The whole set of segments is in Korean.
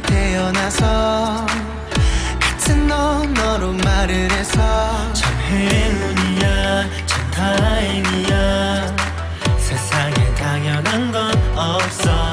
태어나서 같은 언어로 말을 해서 참 행운이야 참 다행이야. 세상에 당연한 건 없어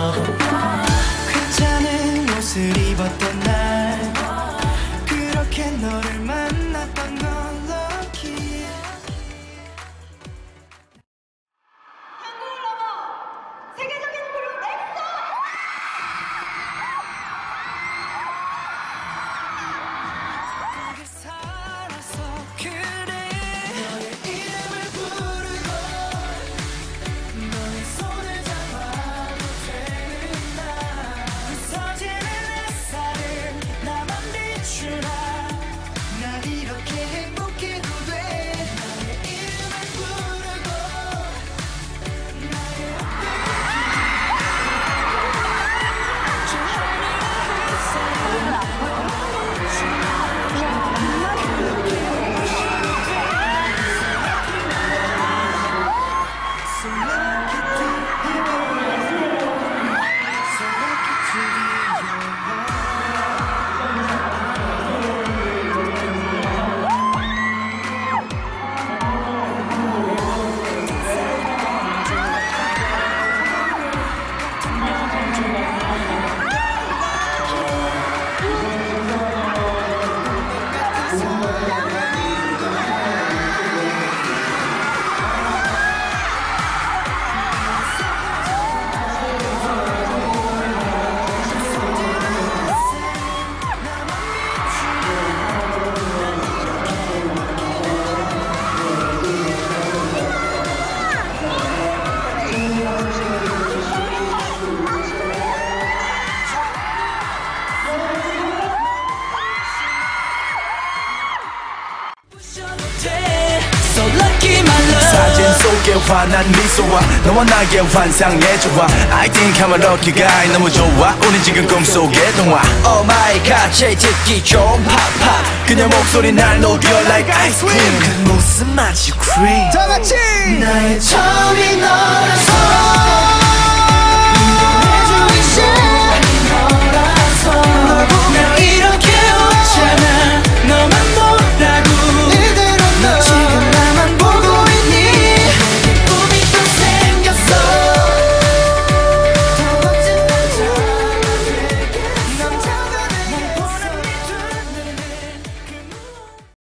속에 환한 미소와 너와 나의 환상의 조화 I think I'm a lucky guy. 너무 좋아. 우린 지금 꿈속의 동화. Oh my god. 제일 듣기 좋은 팝팝. 그녀 목소리 날 녹여 like ice cream. 그 모습 마치 cream. 다 같이! 나의 처음이 너라서